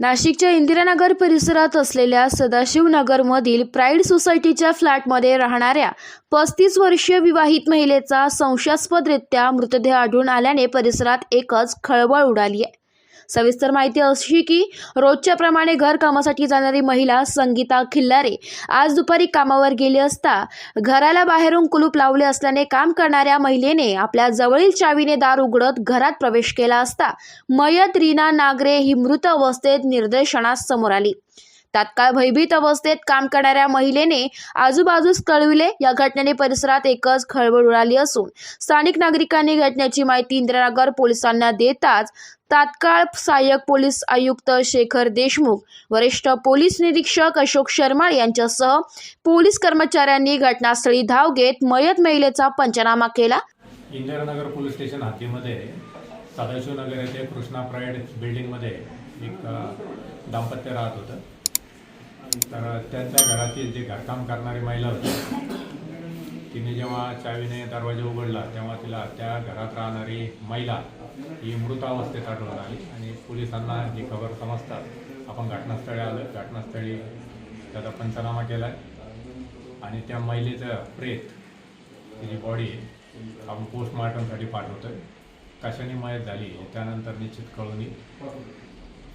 नाशिकच्या इंदिरानगर परिसरात असलेल्या सदाशिवनगरमधील प्राईड सोसायटीच्या फ्लॅटमध्ये राहणाऱ्या पस्तीस वर्षीय विवाहित महिलेचा संशयास्पदरित्या मृतदेह आढळून आल्याने परिसरात एकच खळबळ उडाली आहे. सविस्तर माहिती अशी की रोजच्या प्रमाणे घर कामासाठी जाणारी महिला संगीता खिल्लारे आज दुपारी कामावर गेली असता घराला बाहेरून कुलूप लावले असल्याने काम करणाऱ्या महिलेने आपल्या जवळील चावीने दार उघडत घरात प्रवेश केला असता मयत रीना नागरे ही मृत अवस्थेत निर्देशनास समोर आली. तात्काळ भयभीत अवस्थेत काम करणाऱ्या महिलेने आजूबाजूस कळविले. या घटनेने परिसरात एकच खळबळ उडाली असून स्थानिक नागरिकांनी घटनेची माहिती इंदिरानगर पोलिसांना देताच तात्काळ सहाय्यक पोलीस आयुक्त शेखर देशमुख वरिष्ठ पोलीस निरीक्षक अशोक शर्मा यांच्यासह पोलीस कर्मचाऱ्यांनी घटनास्थळी धाव घेत मयत महिलेचा पंचनामा केला. इंदिरानगर पोलीस स्टेशन हातीमध्ये सदाशिवनगर येथे कृष्णा प्राईड बिल्डिंगमध्ये एक दाम्पत्य राहत होतं. तर त्यांच्या घरातील जे घरकाम करणारी महिला होती तिने जेव्हा चावीने दरवाजा उघडला तेव्हा तिला त्या घरात राहणारी महिला ही मृतावस्थेत आढळून आली आणि पोलिसांना ही खबर समजतात आपण घटनास्थळी आलो. घटनास्थळी त्याचा पंचनामा केला आणि त्या महिलेचं प्रेत तिची बॉडी आपण पोस्टमॉर्टमसाठी आहे कशाने मयत झाली त्यानंतर निश्चित कळून येईल.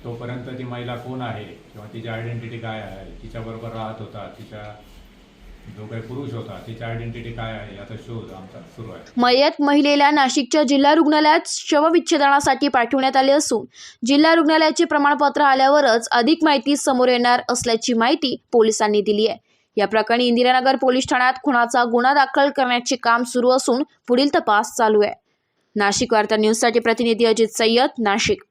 तोपर्यंत ती महिला कोण आहे? किंवा तिची आयडेंटिटी काय आहे? तिच्याबरोबर राहत होता तिच्या जो काही पुरुष होता तिची आयडेंटिटी काय आहे? याचा शोध आमचा सुरू आहे. मयत महिलेला नाशिकच्या जिल्हा रुग्णालयात शवविच्छेदनासाठी पाठवण्यात आले असून जिल्हा रुग्णालयाचे प्रमाणपत्र आल्यावरच अधिक माहिती समोर येणार असल्याची माहिती पोलिसांनी दिली आहे. या प्रकरणी इंदिरानगर पोलीस ठाण्यात खुनाचा गुन्हा दाखल करण्याचे काम सुरू असून पुढील तपास चालू आहे. नाशिक वार्ता न्यूजसाठी प्रतिनिधी अजित सय्यद नाशिक.